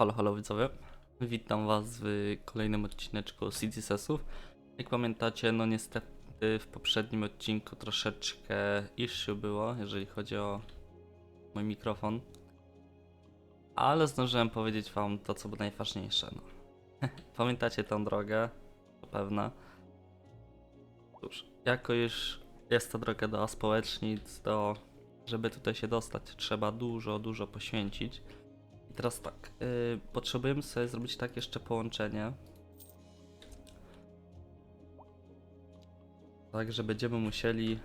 Halo, halo widzowie. Witam was w kolejnym odcineczku CDSS-ów. Jak pamiętacie, no niestety w poprzednim odcinku troszeczkę issue było, jeżeli chodzi o mój mikrofon. Ale zdążyłem powiedzieć wam to, co było najważniejsze. No. Pamiętacie tą drogę? Zapewne. Cóż, jako już jest to droga do społecznic, do... Żeby tutaj się dostać, trzeba dużo, dużo poświęcić. Teraz tak, yy, potrzebujemy sobie zrobić tak jeszcze połączenie. Tak, że będziemy musieli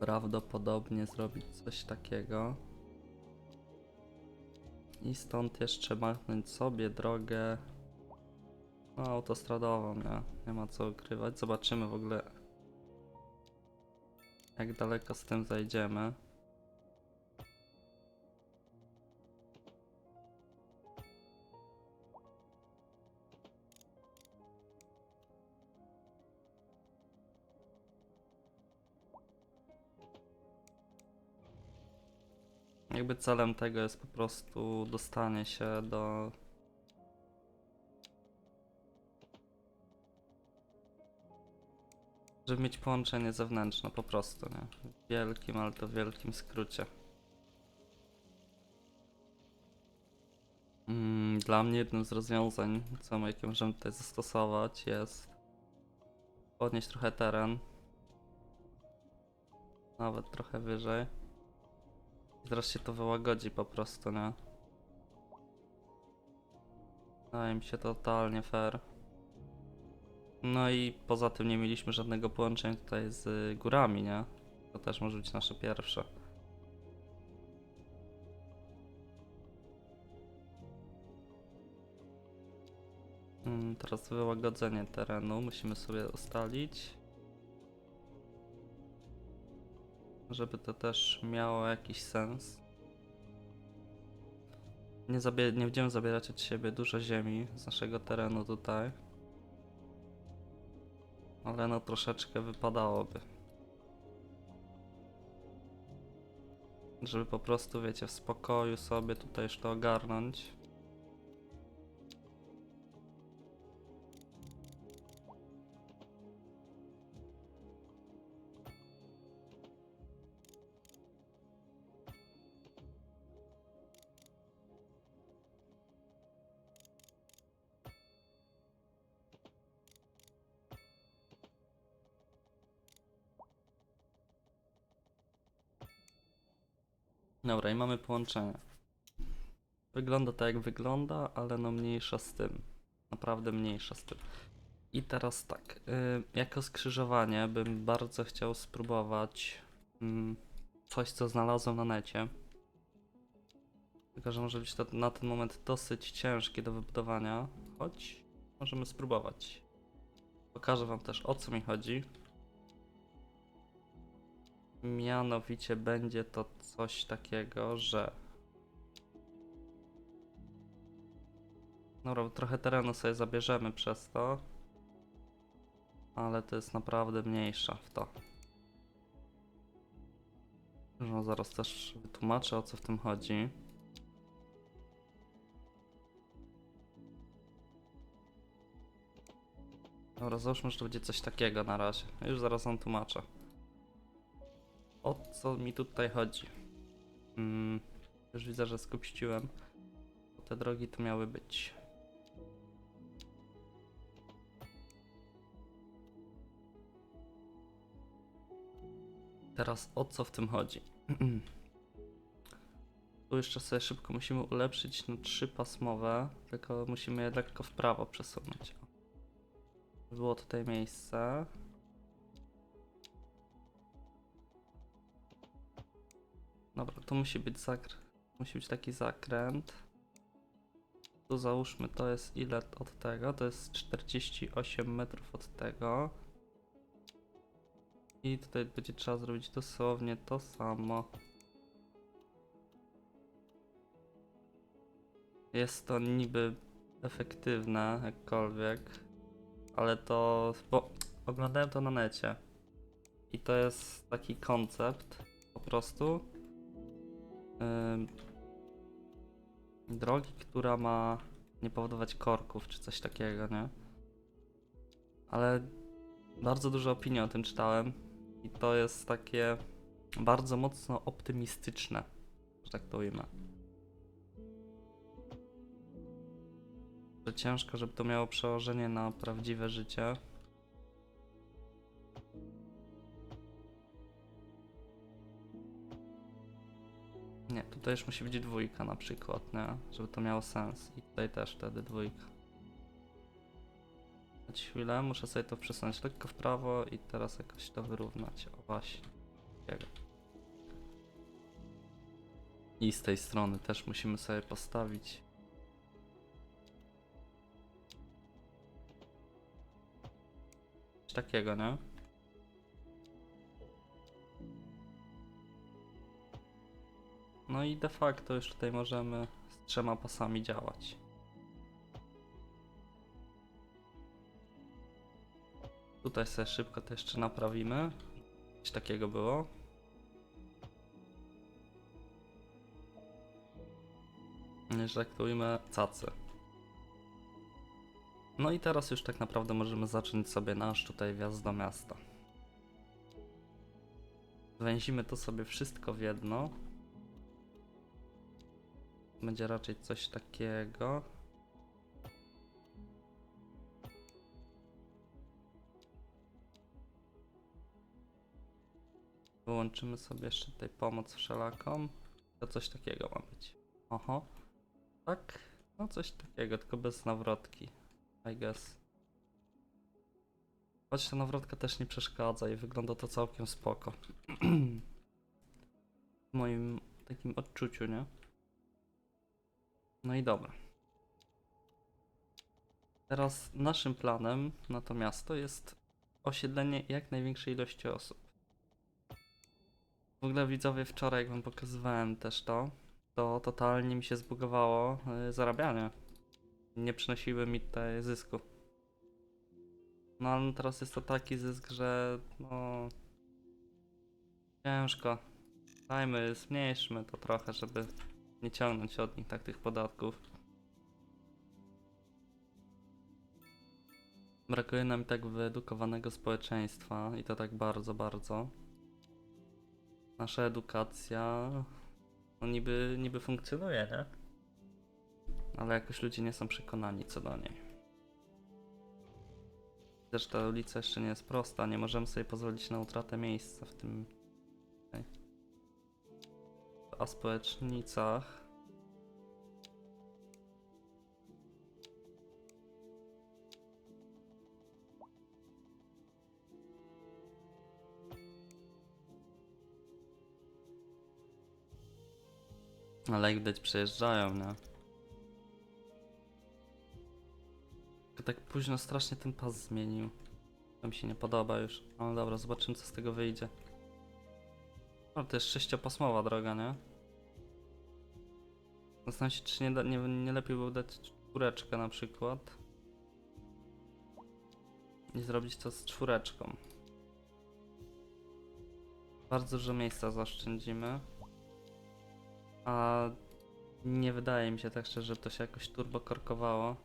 prawdopodobnie zrobić coś takiego. I stąd jeszcze machnąć sobie drogę no, autostradową, nie? Nie ma co ukrywać. Zobaczymy w ogóle jak daleko z tym zajdziemy. Jakby celem tego jest po prostu dostanie się do. Żeby mieć połączenie zewnętrzne po prostu, nie? W wielkim, ale to w wielkim skrócie. Mm, Dla mnie jednym z rozwiązań, co jakie możemy tutaj zastosować, jest podnieść trochę teren. Nawet trochę wyżej. Zaraz się to wyłagodzi po prostu, nie? Wydaje mi się totalnie fair. No i poza tym nie mieliśmy żadnego połączenia tutaj z górami, nie? To też może być nasze pierwsze. Mm, Teraz wyłagodzenie terenu musimy sobie ustalić. Żeby to też miało jakiś sens. Nie, nie będziemy zabierać od siebie dużo ziemi z naszego terenu tutaj. Ale no troszeczkę wypadałoby. Żeby po prostu, wiecie, w spokoju sobie tutaj to ogarnąć. Dobra, i mamy połączenie. Wygląda tak jak wygląda, ale no mniejsza z tym. Naprawdę mniejsza z tym. I teraz tak, y, jako skrzyżowanie bym bardzo chciał spróbować mm, coś, co znalazłem na necie. Tylko, że może być to na ten moment dosyć ciężkie do wybudowania, choć możemy spróbować. Pokażę wam też o co mi chodzi. Mianowicie będzie to coś takiego, że. Dobra, trochę terenu sobie zabierzemy przez to. Ale to jest naprawdę mniejsza w to. No, zaraz też wytłumaczę o co w tym chodzi. Dobra, załóżmy, że to będzie coś takiego na razie. Już zaraz wam tłumaczę. O co mi tutaj chodzi? Mm, już widzę, że skupiściłem. Bo te drogi tu miały być. Teraz o co w tym chodzi? tu jeszcze sobie szybko musimy ulepszyć na trzy pasmowe, tylko musimy je lekko w prawo przesunąć. Było tutaj miejsce. Dobra, tu musi być zakręt. Musi być taki zakręt. Tu załóżmy, to jest ile od tego? To jest 48 metrów od tego. I tutaj będzie trzeba zrobić dosłownie to samo. Jest to niby efektywne, jakkolwiek, ale to. Bo oglądałem to na necie. I to jest taki koncept po prostu. Drogi, która ma nie powodować korków czy coś takiego, nie? Ale bardzo dużo opinii o tym czytałem i to jest takie bardzo mocno optymistyczne, że tak to ujmę. Że ciężko, żeby to miało przełożenie na prawdziwe życie. Nie, tutaj już musi być dwójka na przykład, nie? Żeby to miało sens. I tutaj też wtedy dwójka. Dać chwilę, muszę sobie to przesunąć lekko w prawo i teraz jakoś to wyrównać. O właśnie. Takiego. I z tej strony też musimy sobie postawić. Takiego, nie? No i de facto już tutaj możemy z trzema pasami działać. Tutaj sobie szybko to jeszcze naprawimy. Coś takiego było. Nie, że to ujmę, cacy. No i teraz już tak naprawdę możemy zacząć sobie nasz tutaj wjazd do miasta. Węzimy to sobie wszystko w jedno. Będzie raczej coś takiego. Wyłączymy sobie jeszcze tutaj pomoc wszelaką. To coś takiego ma być. Oho. Tak? No coś takiego, tylko bez nawrotki. I guess. Choć ta nawrotka też nie przeszkadza i wygląda to całkiem spoko. w moim takim odczuciu, nie? No i dobra. Teraz naszym planem na to miasto jest osiedlenie jak największej ilości osób. W ogóle widzowie wczoraj jak wam pokazywałem też to, to totalnie mi się zbugowało yy, zarabianie. Nie przynosiły mi tutaj zysku. No ale teraz jest to taki zysk, że no ciężko. Dajmy, zmniejszmy to trochę, żeby nie ciągnąć od nich tak tych podatków. Brakuje nam tak wyedukowanego społeczeństwa i to tak bardzo, bardzo. Nasza edukacja no niby, niby funkcjonuje, nie? Ale jakoś ludzie nie są przekonani co do niej. Też ta ulica jeszcze nie jest prosta, nie możemy sobie pozwolić na utratę miejsca w tym. A społecznicach Ale jak widać przejeżdżają, nie? Tak późno strasznie ten pas zmienił. To mi się nie podoba już. Ale dobra, zobaczymy co z tego wyjdzie. No to jest sześciopasmowa droga, nie? Zastanawiam się, czy nie, da, nie, nie lepiej było dać czwóreczkę na przykład. I zrobić to z czwóreczką. Bardzo dużo miejsca zaoszczędzimy. A nie wydaje mi się tak szczerze, że to się jakoś turbo korkowało.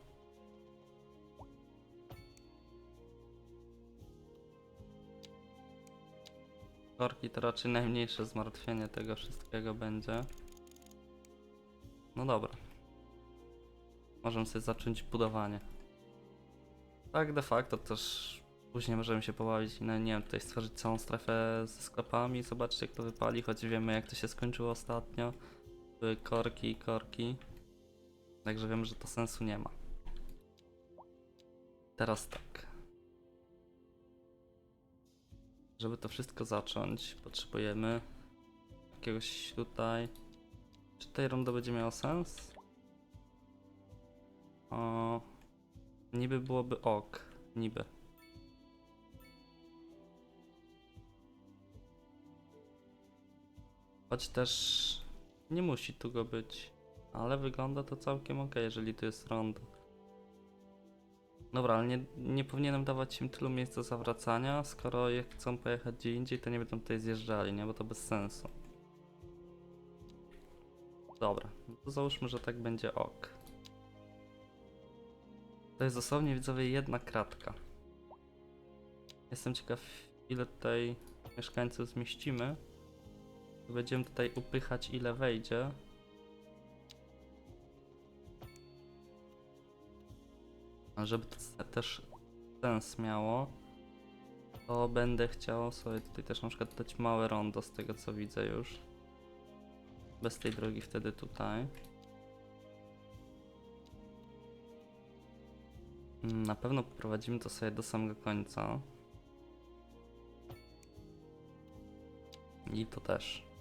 Korki to raczej najmniejsze zmartwienie tego wszystkiego będzie. No dobra. Możemy sobie zacząć budowanie. Tak, de facto też później możemy się pobawić no, nie wiem, tutaj stworzyć całą strefę ze sklepami, zobaczcie jak to wypali, choć wiemy jak to się skończyło ostatnio. Były korki i korki. Także wiem, że to sensu nie ma. Teraz tak. Żeby to wszystko zacząć, potrzebujemy jakiegoś tutaj. Czy tej rundy będzie miało sens? O, niby byłoby ok. Niby. Choć też nie musi tu go być. Ale wygląda to całkiem ok, jeżeli tu jest rondo. Dobra, ale nie, nie powinienem dawać im tylu miejsc do zawracania, skoro jak chcą pojechać gdzie indziej, to nie będą tutaj zjeżdżali, nie? Bo to bez sensu. Dobra, no to załóżmy, że tak będzie ok. To jest dosłownie widzowie jedna kratka. Jestem ciekaw ile tutaj mieszkańców zmieścimy. Będziemy tutaj upychać ile wejdzie. Żeby to też sens miało, to będę chciał sobie tutaj też na przykład dać małe rondo z tego co widzę już. Bez tej drogi wtedy tutaj. Mm, Na pewno poprowadzimy to sobie do samego końca. I to też.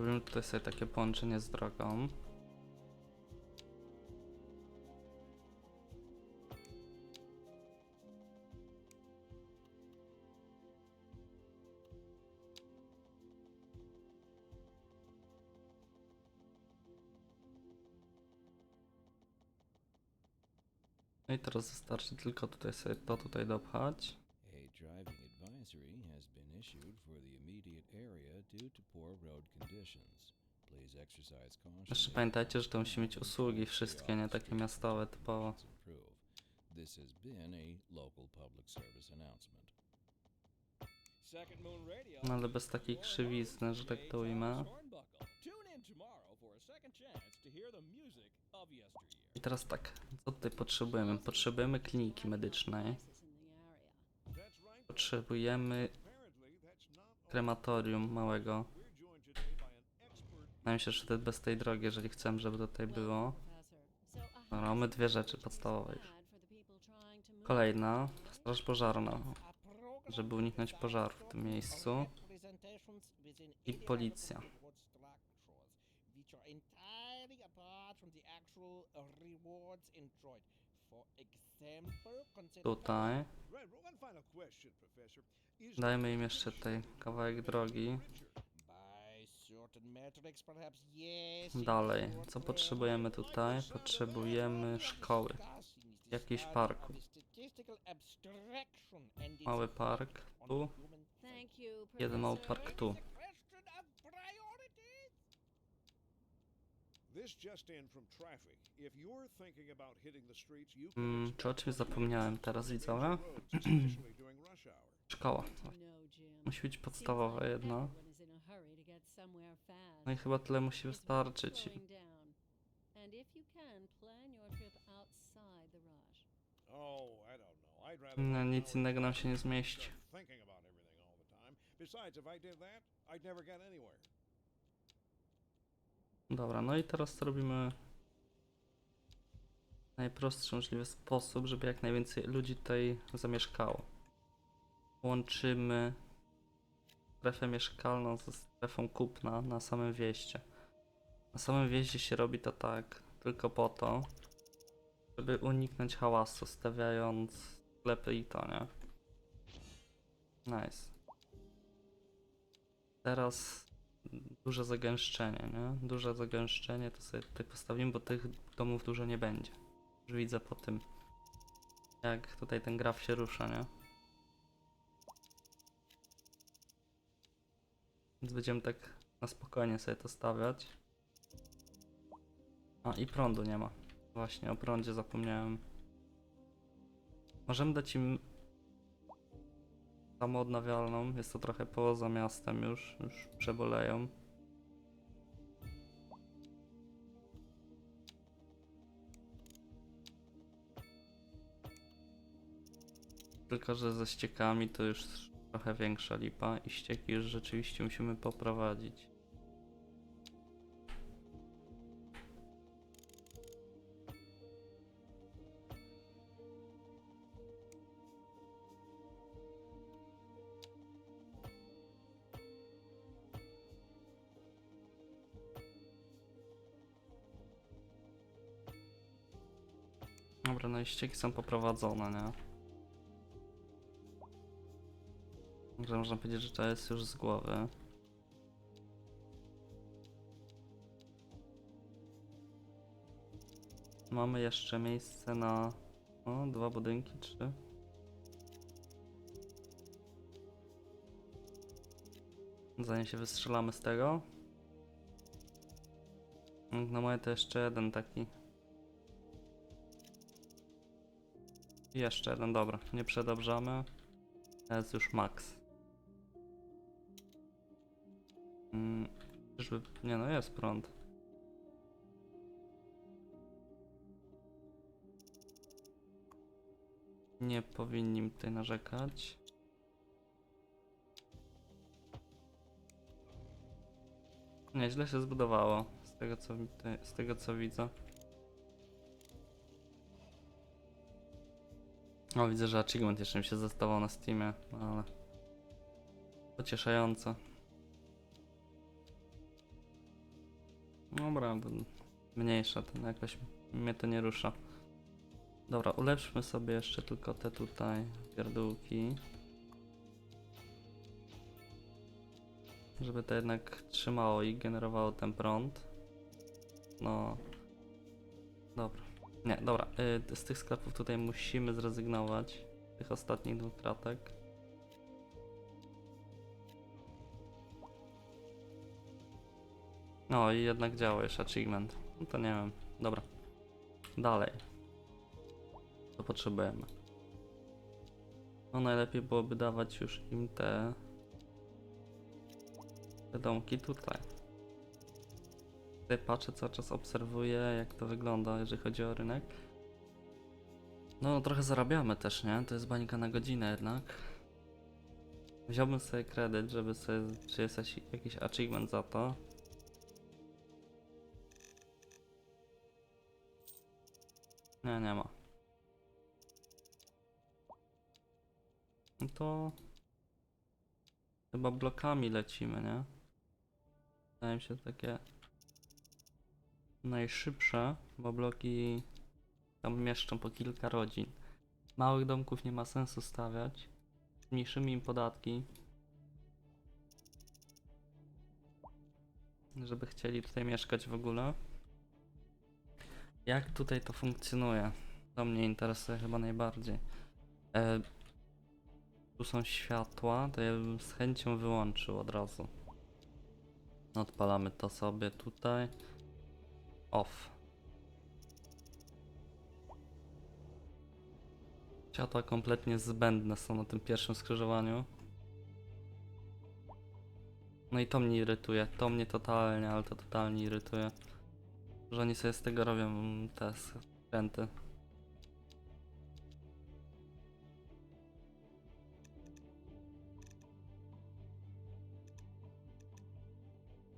Zrobimy tutaj sobie takie połączenie z drogą. No i teraz wystarczy tylko tutaj sobie to tutaj dopchać. Been issued for the immediate area due to poor road conditions. Please exercise caution. Jeszcze pamiętajcie, że to musi mieć usługi wszystkie, nie takie miastowe typowo. This has been a local public service announcement. Second Moon Radio. No ale bez takiej krzywizny, że tak to ujmę. Tune in tomorrow for a second chance to hear the music of yesteryear. I teraz tak, co tutaj potrzebujemy? Potrzebujemy kliniki medycznej. Potrzebujemy krematorium małego. Wydaje się, że bez tej drogi, jeżeli chcemy, żeby tutaj było. Dobra, mamy dwie rzeczy podstawowe już. Kolejna, straż pożarna, żeby uniknąć pożaru w tym miejscu. I policja. Tutaj. Dajmy im jeszcze tutaj kawałek drogi. Dalej, co potrzebujemy tutaj? Potrzebujemy szkoły, jakiś parku. Mały park tu, jeden mały park tu. Mm, czy o czymś zapomniałem teraz widzowie? Szkoła. Musi być podstawowa jedna. No i chyba tyle musi wystarczyć. Oh, No, nic innego nam się nie zmieści. than Thinking about everything all the time. Besides, if I did that, I'd never get anywhere. Dobra, no i teraz to robimy w najprostszy możliwy sposób, żeby jak najwięcej ludzi tutaj zamieszkało. Łączymy strefę mieszkalną ze strefą kupna na samym wieście. Na samym wjeździe się robi to tak tylko po to, żeby uniknąć hałasu, stawiając sklepy i to, nie? Nice. Teraz duże zagęszczenie, nie? Duże zagęszczenie to sobie tutaj postawimy, bo tych domów dużo nie będzie. Już widzę po tym, jak tutaj ten graf się rusza, nie? Więc będziemy tak na spokojnie sobie to stawiać. A i prądu nie ma. Właśnie o prądzie zapomniałem. Możemy dać im samoodnawialną. Jest to trochę poza miastem już. Już przeboleją. Tylko, że ze ściekami to już trochę większa lipa i ścieki już rzeczywiście musimy poprowadzić. No i ścieki są poprowadzone, nie? Także można powiedzieć, że to jest już z głowy. mamy jeszcze miejsce na o, dwa budynki, trzy. Zanim się wystrzelamy z tego. Na moje to jeszcze jeden taki. Jeszcze jeden, dobra. Nie przedobrzamy. Jest już max. Mm, czyżby... Nie no, jest prąd. Nie powinni tutaj narzekać. Nieźle się zbudowało, z tego co, z tego co widzę. O, widzę, że achievement jeszcze mi się zostawał na Steamie, no ale... Pocieszające. Dobra, mniejsza, ten jakoś mnie to nie rusza. Dobra, ulepszmy sobie jeszcze tylko te tutaj pierdółki. Żeby to jednak trzymało i generowało ten prąd. No. Dobra. Nie, dobra. Y, z tych sklepów tutaj musimy zrezygnować. Tych ostatnich dwóch kratek. No i jednak działa jeszcze achievement. No to nie wiem. Dobra. Dalej. Co potrzebujemy? No najlepiej byłoby dawać już im te te domki tutaj. Tutaj patrzę, cały czas obserwuję, jak to wygląda, jeżeli chodzi o rynek. No, trochę zarabiamy też, nie? To jest bańka na godzinę jednak. Wziąłbym sobie kredyt, żeby sobie, czy jest jakiś- jakiś achievement za to. Nie, nie ma. No to... Chyba blokami lecimy, nie? Wydaje mi się takie najszybsze, bo bloki tam mieszczą po kilka rodzin. Małych domków nie ma sensu stawiać. Zmniejszymy im podatki. Żeby chcieli tutaj mieszkać w ogóle. Jak tutaj to funkcjonuje? To mnie interesuje chyba najbardziej. E, tu są światła, to ja bym z chęcią wyłączył od razu. Odpalamy to sobie tutaj. Off. Światła kompletnie zbędne są na tym pierwszym skrzyżowaniu. No i to mnie irytuje. To mnie totalnie, ale to totalnie irytuje. Że oni sobie z tego robią te skręty.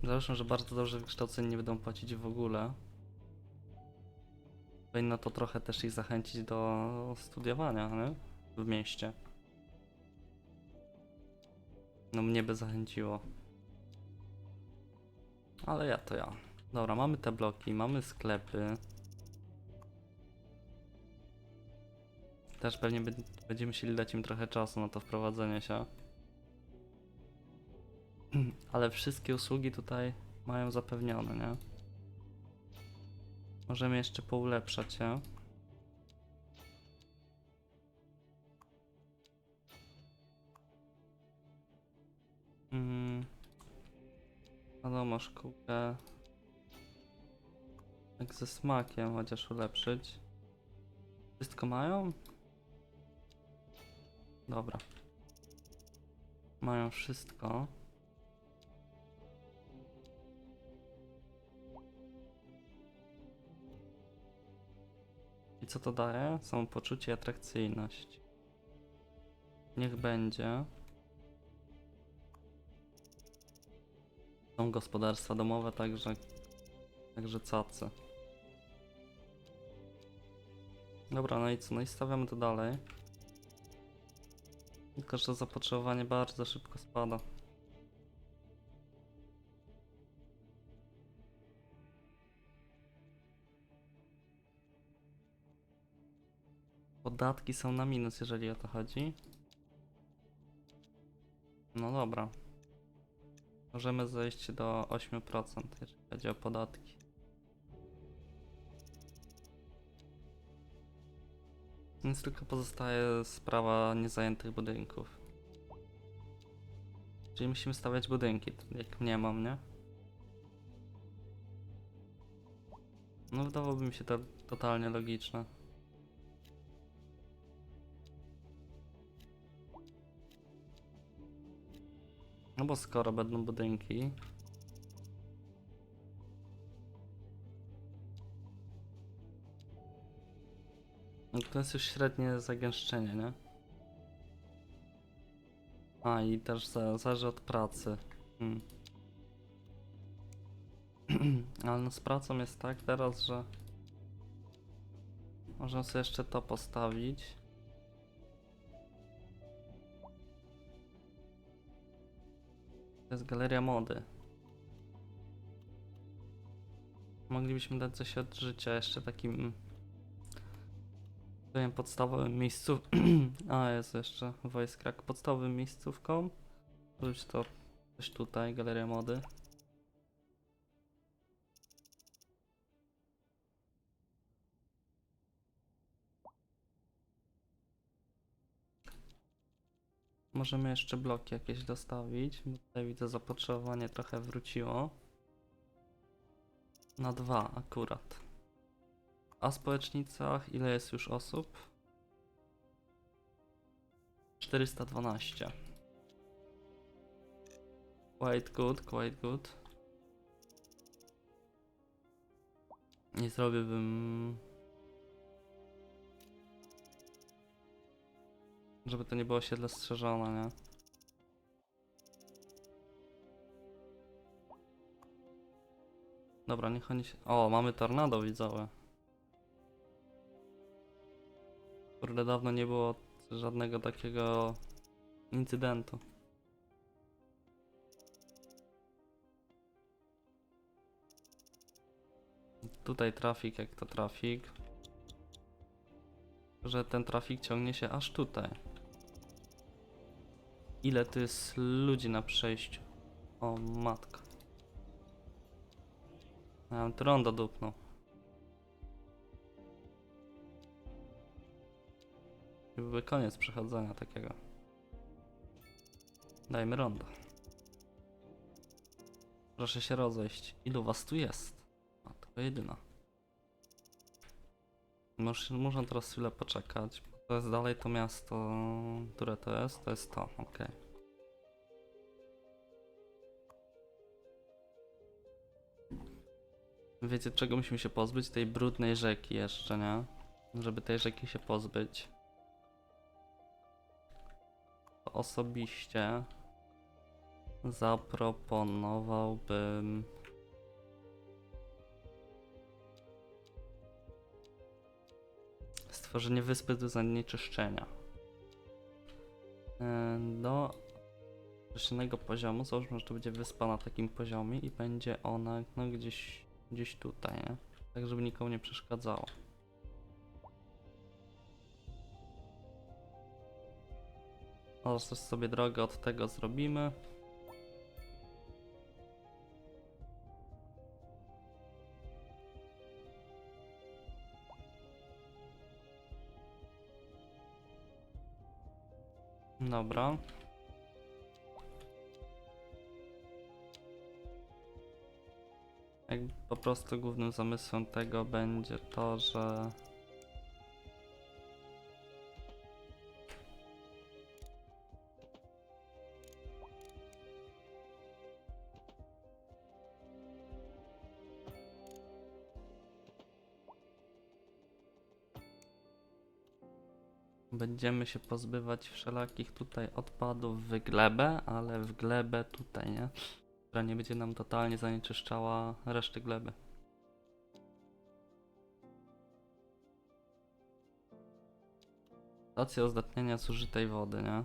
Załóżmy, że bardzo dobrze wykształceni nie będą płacić w ogóle. Powinno to trochę też ich zachęcić do studiowania, nie? W mieście. No mnie by zachęciło. Ale ja to ja. Dobra, mamy te bloki, mamy sklepy. Też pewnie będziemy musieli dać im trochę czasu na to wprowadzenie się. Ale wszystkie usługi tutaj mają zapewnione, nie? Możemy jeszcze poulepszać się. Mm. Wiadomo, szkółkę tak ze smakiem chociaż ulepszyć. Wszystko mają? Dobra. Mają wszystko. I co to daje? Samopoczucie i atrakcyjność. Niech będzie. Są gospodarstwa domowe, także, także cacy. Dobra, no i co? No i stawiamy to dalej. Tylko, że zapotrzebowanie bardzo szybko spada. Podatki są na minus, jeżeli o to chodzi. No dobra. Możemy zejść do 8%, jeżeli chodzi o podatki. Więc tylko pozostaje sprawa niezajętych budynków. Czyli musimy stawiać budynki, jak nie mam, nie? No wydawałoby mi się to totalnie logiczne. No bo skoro będą budynki, no to jest już średnie zagęszczenie, nie? A i też za- zależy od pracy. Hmm. Ale no z pracą jest tak teraz, że można sobie jeszcze to postawić. To jest galeria mody. Moglibyśmy dać coś od życia jeszcze takim powiem podstawowym miejscu. A jest jeszcze voice crack. Podstawowym miejscówką. Wróć to coś tutaj, galeria mody. Możemy jeszcze bloki jakieś dostawić, tutaj widzę zapotrzebowanie trochę wróciło. Na dwa akurat. A w społecznicach ile jest już osób? 412. Quite good, quite good. Nie zrobiłbym... Żeby to nie było osiedle strzeżone, nie? Dobra, niech oni się... O, mamy tornado widzowe. Kurde, dawno nie było żadnego takiego incydentu. Tutaj trafik, jak to trafik. Że ten trafik ciągnie się aż tutaj. Ile tu jest ludzi na przejściu? O bym tu rondo dupnął. I byłby koniec przechodzenia takiego. Dajmy rondo. Proszę się rozejść. Ilu was tu jest? A, tylko jedyna. Muszę, muszę teraz chwilę poczekać. To jest dalej to miasto, które to jest? To jest to, okej. Wiecie czego musimy się pozbyć? Tej brudnej rzeki jeszcze, nie? Żeby tej rzeki się pozbyć. Osobiście zaproponowałbym stworzenie wyspy do zanieczyszczenia. E, Do określonego poziomu, załóżmy, że to będzie wyspa na takim poziomie i będzie ona no, gdzieś, gdzieś tutaj, nie? Tak, żeby nikomu nie przeszkadzało. Teraz też sobie drogę od tego zrobimy. Dobra. Jakby po prostu głównym zamysłem tego będzie to, że Będziemy się pozbywać wszelakich tutaj odpadów w glebę, ale w glebę tutaj, nie? Która nie będzie nam totalnie zanieczyszczała reszty gleby. Stacja uzdatniania zużytej wody, nie?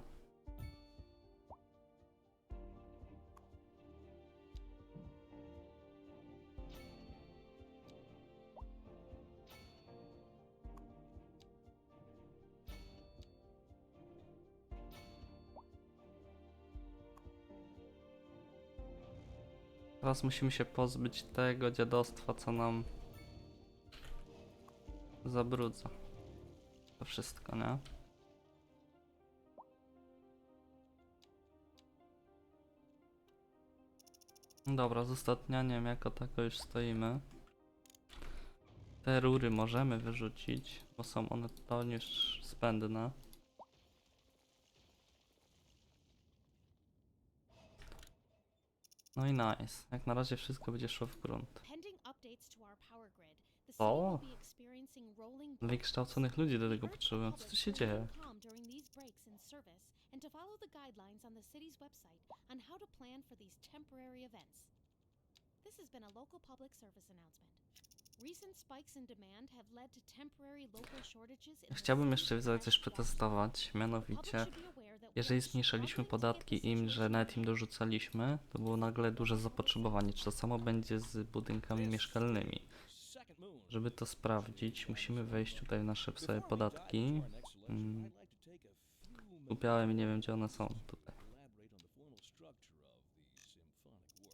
Teraz musimy się pozbyć tego dziadostwa, co nam zabrudza. To wszystko, nie? Dobra, z ostatnianiem jako tako już stoimy. Te rury możemy wyrzucić, bo są one totalnie już zbędne. No i nice. Jak na razie wszystko będzie szło w grunt. O! Wykształconych ludzi do tego potrzebują. Co tu się dzieje? This has been a local public service announcement. Chciałbym jeszcze coś przetestować, mianowicie Public should be aware that jeżeli zmniejszaliśmy podatki im, że nawet im dorzucaliśmy, to było nagle duże zapotrzebowanie. Czy to samo będzie z budynkami mieszkalnymi? Żeby to sprawdzić, musimy wejść tutaj w nasze sobie podatki. Mm. Kupiałem i nie wiem gdzie one są. Tutaj.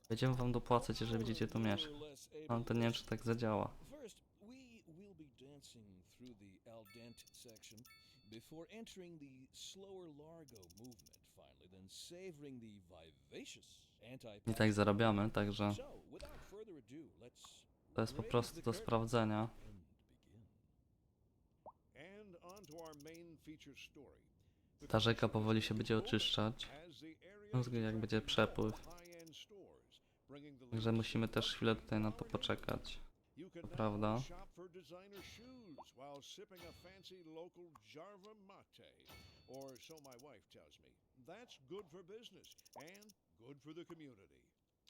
Będziemy wam dopłacać, jeżeli będziecie tu mieszkać. Ale to nie wiem czy tak zadziała. First, we will be dancing through the al dente section before entering the slower largo movement finally, then savoring the vivacious anti I tak zarabiamy, także So, without further ado, let's to jest po prostu do sprawdzenia. and on to our main feature story. Ta rzeka powoli się będzie oczyszczać. area No, jak będzie przepływ. Także musimy też chwilę tutaj na to poczekać. To prawda.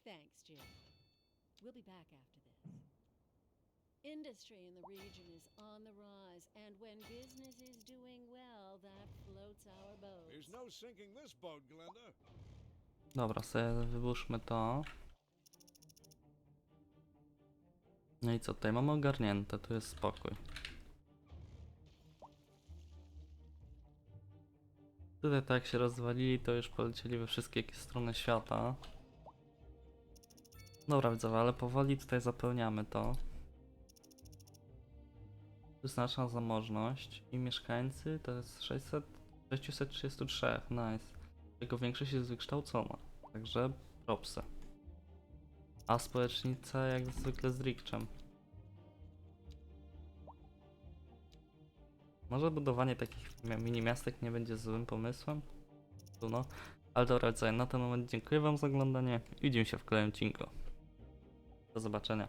Thanks, Jim. We'll be back after this. Industry in the region is on the rise, and when business is doing well, that floats our boats. There's no sinking this boat, Glenda. Dobra, sobie wybuszmy to. No i co, tutaj mamy ogarnięte, tu jest spokój. Tutaj tak się rozwalili, to już polecieli we wszystkie strony świata. Dobra widzowie, ale powoli tutaj zapełniamy to. Tu jest nasza zamożność i mieszkańcy to jest 600, 633, nice. Jego większość jest wykształcona, także propsy. A społecznica jak zwykle z Rikczem. Może budowanie takich mi- mini miastek nie będzie złym pomysłem? Tu no. Ale dobra, co, na ten moment dziękuję wam za oglądanie i widzimy się w kolejnym odcinku. Do zobaczenia.